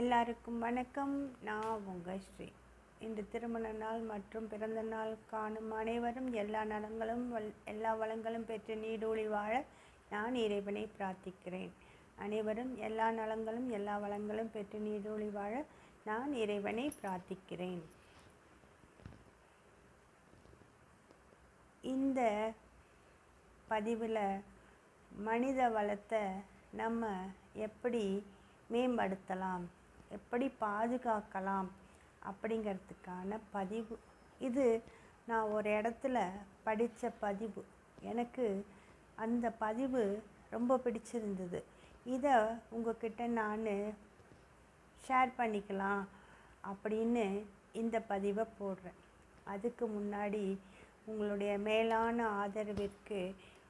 எல்லாருக்கும் வணக்கம். நான் உங்கள் ஸ்ரீ. இன்று திருமண நாள் மற்றும் பிறந்த நாள் காணும் அனைவரும் எல்லா நலங்களும் வல் எல்லா வளங்களும் பெற்று நீடூழி வாழ நான் இறைவனை பிரார்த்திக்கிறேன். அனைவரும் எல்லா நலங்களும் எல்லா வளங்களும் பெற்று நீடூழி வாழ நான் இறைவனை பிரார்த்திக்கிறேன். இந்த பதிவில் மனித வளத்தை நம்ம எப்படி மேம்படுத்தலாம்? எப்படி பாதுகாக்கலாம் அப்படிங்கிறதுக்கான பதிவு. இது நான் ஒரு இடத்துல படித்த பதிவு. எனக்கு அந்த பதிவு ரொம்ப பிடிச்சிருந்தது. இதை உங்ககிட்ட நான் ஷேர் பண்ணிக்கலாம் அப்படின்னு இந்த பதிவை போடுறேன். அதுக்கு முன்னாடி உங்களுடைய மேலான ஆதரவிற்கு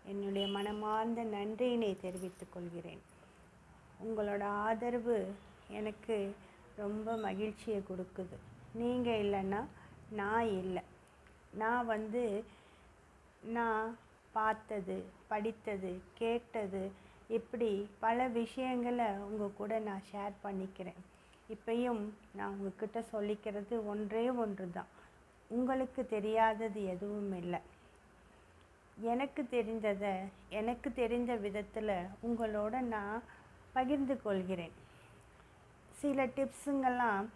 என்னுடைய மனமார்ந்த நன்றியினை தெரிவித்துக் கொள்கிறேன். உங்களோட ஆதரவு எனக்கு ரொம்ப மகிழ்ச்சியை கொடுக்குது. நீங்கள் இல்லைன்னா நான் இல்லை. நான் வந்து நான் பார்த்தது படித்தது கேட்டது இப்படி பல விஷயங்களை உங்கள் கூட நான் ஷேர் பண்ணிக்கிறேன். இப்பயும் நான் உங்ககிட்ட சொல்லிக்கிறது ஒன்றே ஒன்று தான். உங்களுக்கு தெரியாதது எதுவும் இல்லை. எனக்கு தெரிந்ததை எனக்கு தெரிந்த விதத்தில் உங்களோட நான் பகிர்ந்து கொள்கிறேன். சில டிப்ஸுங்கெல்லாம்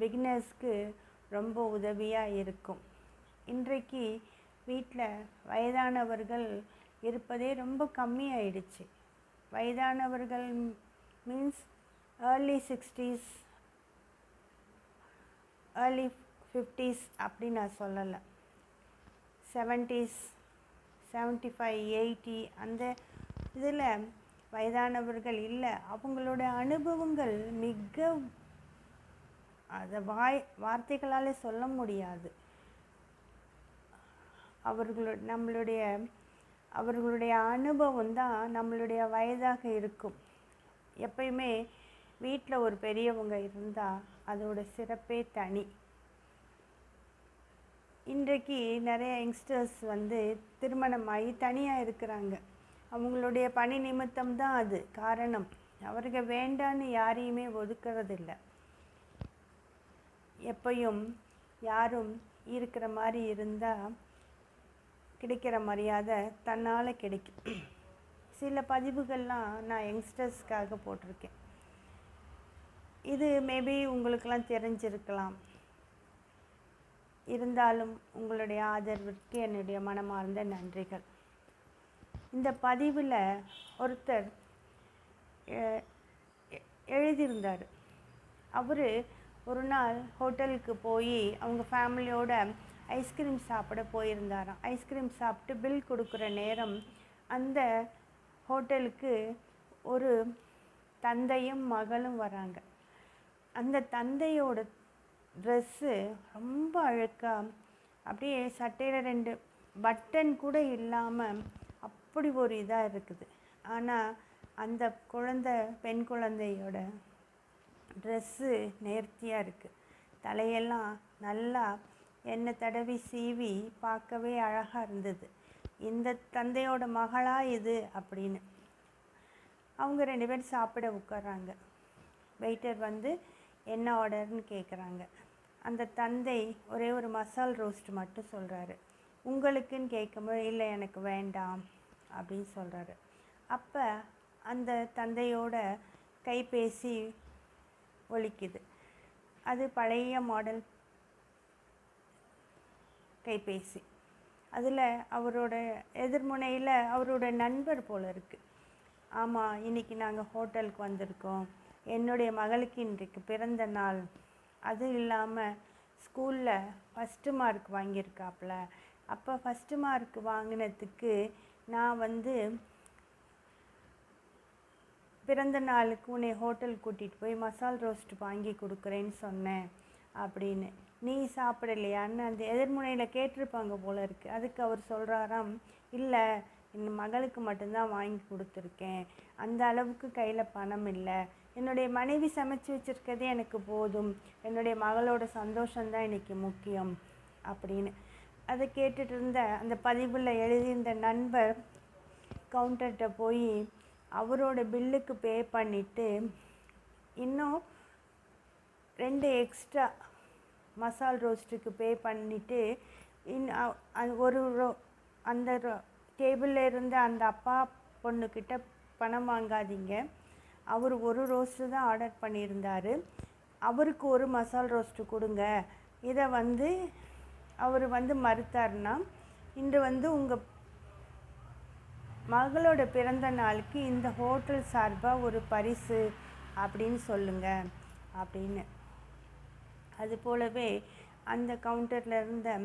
பிகினர்ஸ்க்கு ரொம்ப உதவியாக இருக்கும். இன்றைக்கு வீட்டில் வயதானவர்கள் இருப்பதே ரொம்ப கம்மியாயிடுச்சு. வயதானவர்கள் means early sixties early fifties அப்படி நான் சொல்லலை. செவன்ட்டீஸ் செவன்ட்டி ஃபைவ் எயிட்டி அந்த இதில் வயதானவர்கள் இல்லை. அவங்களோட அனுபவங்கள் மிக அதை வாய் வார்த்தைகளால் சொல்ல முடியாது. அவர்களோ நம்மளுடைய அவர்களுடைய அனுபவம் தான் நம்மளுடைய வயதாக இருக்கும். எப்பயுமே வீட்டில் ஒரு பெரியவங்க இருந்தால் அதோட சிறப்பே தனி. இன்றைக்கு நிறைய யங்ஸ்டர்ஸ் வந்து திருமணமாகி தனியாக இருக்கிறாங்க. அவங்களுடைய பணி நிமித்தம் தான் அது காரணம். அவர்கள் வேண்டான்னு யாரையுமே ஒதுக்கிறதில்ல. எப்பையும் யாரும் இருக்கிற மாதிரி இருந்தால் கிடைக்கிற மரியாதை தன்னால் கிடைக்கும். சில பதிவுகள்லாம் நான் யங்ஸ்டர்ஸ்க்காக போட்டிருக்கேன். இது மேபி உங்களுக்கெல்லாம் தெரிஞ்சிருக்கலாம். இருந்தாலும் உங்களுடைய ஆதரவிற்கு என்னுடைய மனமார்ந்த நன்றிகள். இந்த பதிவில் ஒருத்தர் எ- எழுதியிருந்தார். அவர் ஒரு நாள் ஹோட்டலுக்கு போய் அவங்க ஃபேமிலியோட ஐஸ்கிரீம் சாப்பிட போயிருந்தாராம். ஐஸ்கிரீம் சாப்பிட்டு பில் கொடுக்குற நேரம் அந்த ஹோட்டலுக்கு ஒரு தந்தையும் மகளும் வராங்க. அந்த தந்தையோட ட்ரெஸ்ஸு ரொம்ப அழுக்காக அப்படியே சட்டையில் ரெண்டு பட்டன் கூட இல்லாமல் அப்படி ஒரு இதாக இருக்குது. ஆனால் அந்த குழந்தை பெண் குழந்தையோட ட்ரெஸ்ஸு நேர்த்தியாக இருக்குது தலையெல்லாம் நல்லா எண்ணெய் தடவி சீவி பார்க்கவே அழகாக இருந்தது. இந்த தந்தையோட மகளா இது அப்படின்னு. அவங்க ரெண்டு பேரும் சாப்பிட உட்கார்றாங்க. வெயிட்டர் வந்து என்ன ஆர்டர்னு கேட்குறாங்க அந்த தந்தை ஒரே ஒரு மசால் ரோஸ்ட் மட்டும் சொல்கிறாரு உங்களுக்குன்னு கேட்கும்போது இல்லை எனக்கு வேண்டாம். அப்படின்னு சொல்கிறாரு அப்போ அந்த தந்தையோட கைபேசி ஒழிக்குது அது பழைய மாடல் கைபேசி. அதில் அவரோட எதிர்முனையில் அவரோட நண்பர் போல் இருக்குது ஆமாம் இன்றைக்கி நாங்கள் ஹோட்டலுக்கு வந்திருக்கோம். என்னுடைய மகளுக்கு இன்றைக்கு பிறந்த நாள். அது இல்லாமல் ஸ்கூலில் ஃபஸ்ட்டு மார்க் வாங்கியிருக்காப்புல அப்போ ஃபஸ்ட்டு மார்க் வாங்கினதுக்கு நான் வந்து பிறந்த நாளுக்கு உன்னை ஹோட்டல் கூட்டிகிட்டு போய் மசால் ரோஸ்ட் வாங்கி கொடுக்குறேன்னு சொன்னேன் அப்படின்னு. நீ சாப்பிடலையான்னு அந்த எதிர்முனையில் கேட்டிருப்பாங்க போல இருக்கு. அதுக்கு அவர் சொல்கிறாராம் இல்லை என் மகளுக்கு மட்டும்தான் வாங்கி கொடுத்துருக்கேன். அந்த அளவுக்கு கையில் பணம் இல்லை. என்னுடைய மனைவி சமைச்சு வச்சுருக்கதே எனக்கு போதும். என்னுடைய மகளோட சந்தோஷம்தான் இன்றைக்கி முக்கியம். அப்படின்னு. அதை கேட்டுட்டு இருந்த அந்த பதிவில் எழுதியிருந்த நண்பர் கவுண்டர்கிட்ட போய் அவரோட பில்லுக்கு பே பண்ணிவிட்டு இன்னும் ரெண்டு எக்ஸ்ட்ரா மசால் ரோஸ்ட்டுக்கு பே பண்ணிவிட்டு இன் ஒரு ரோ அந்த டேபிளில் இருந்த அந்த அப்பா பொண்ணுக்கிட்ட பணம் வாங்காதீங்க. அவர் ஒரு ரோஸ்ட்டு தான் ஆர்டர் பண்ணியிருந்தார். அவருக்கு ஒரு மசால் ரோஸ்ட்டு கொடுங்க. இதை வந்து அவர் வந்து மறுத்தார்னா இன்று வந்து உங்கள் மகளோட பிறந்த நாளுக்கு இந்த ஹோட்டல் சார்பாக ஒரு பரிசு அப்படின்னு சொல்லுங்க அப்படின்னு. அது போலவே அந்த கவுண்டரில் இருந்த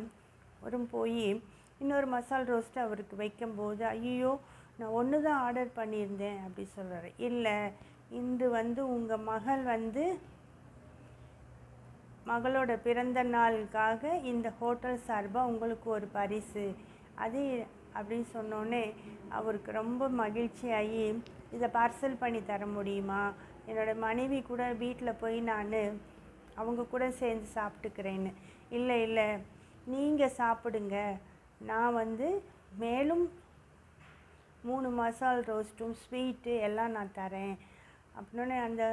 ஒரு போய் இன்னொரு மசால் ரோஸ்ட்டு அவருக்கு வைக்கும்போது ஐயோ நான் ஒன்று தான் ஆர்டர் பண்ணியிருந்தேன் அப்படி சொல்கிறாரு இல்லை இன்று வந்து உங்கள் மகள் வந்து மகளோட பிறந்த நாளுக்காக இந்த ஹோட்டல் சார்பாக உங்களுக்கு ஒரு பரிசு. அது அப்படின்னு சொன்னோடனே அவருக்கு ரொம்ப மகிழ்ச்சியாகி இதை பார்சல் பண்ணி தர முடியுமா? என்னோட மனைவி கூட வீட்டில் போய் நான் அவங்க கூட சேர்ந்து சாப்பிட்டுக்கிறேன்னு. இல்லை இல்லை நீங்கள் சாப்பிடுங்க. நான் வந்து மேலும் மூணு மசால் ரோஸ்ட்டும் ஸ்வீட்டு எல்லாம் நான் தரேன். அப்படின்னே அந்த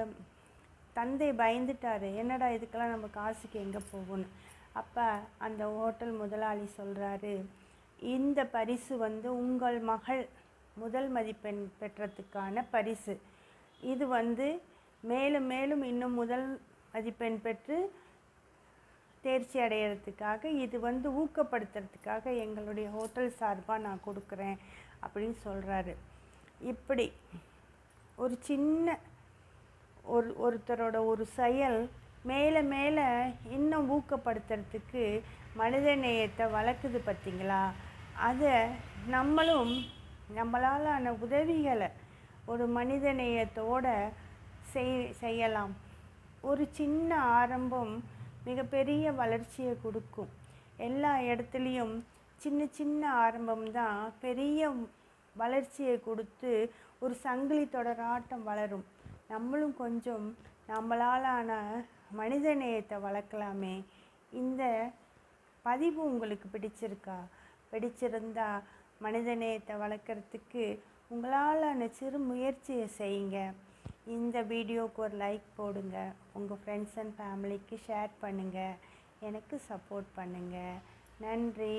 தந்தை பயந்துட்டாரு. என்னடா இதுக்கெல்லாம் நம்ம காசுக்கு எங்கே போகணும் அப்போ அந்த ஹோட்டல் முதலாளி சொல்கிறாரு இந்த பரிசு வந்து உங்கள் மகள் முதல் மதிப்பெண் பெற்றதுக்கான பரிசு. இது வந்து மேலும் மேலும் இன்னும் முதல் மதிப்பெண் பெற்று தேர்ச்சி அடையிறதுக்காக இது வந்து ஊக்கப்படுத்துறதுக்காக எங்களுடைய ஹோட்டல் சார்பாக நான் கொடுக்குறேன் அப்படின்னு சொல்கிறாரு இப்படி ஒரு சின்ன ஒரு ஒருத்தரோட ஒரு செயல் மேலே மேலே இன்னும் ஊக்கப்படுத்துறதுக்கு மனித நேயத்தை வளர்க்குது பார்த்தீங்களா? அதை நம்மளும் நம்மளாலான உதவிகளை ஒரு மனித நேயத்தோட செய் செய்யலாம். ஒரு சின்ன ஆரம்பம் மிகப்பெரிய வளர்ச்சியை கொடுக்கும். எல்லா இடத்துலையும் சின்ன சின்ன ஆரம்பம் தான் பெரிய வளர்ச்சியை கொடுத்து ஒரு சங்கிலி தொடராட்டம் வளரும். நம்மளும் கொஞ்சம் நம்மளாலான மனித நேயத்தை வளர்க்கலாமே. இந்த பதிவு உங்களுக்கு பிடிச்சிருக்கா? பிடிச்சிருந்தா மனித நேயத்தை வளர்க்குறதுக்கு உங்களாலான சிறு முயற்சியை செய்யுங்க. இந்த வீடியோவுக்கு ஒரு லைக் போடுங்க. உங்கள் ஃப்ரெண்ட்ஸ் அண்ட் ஃபேமிலிக்கு ஷேர் பண்ணுங்கள் எனக்கு சப்போர்ட் பண்ணுங்கள் நன்றி.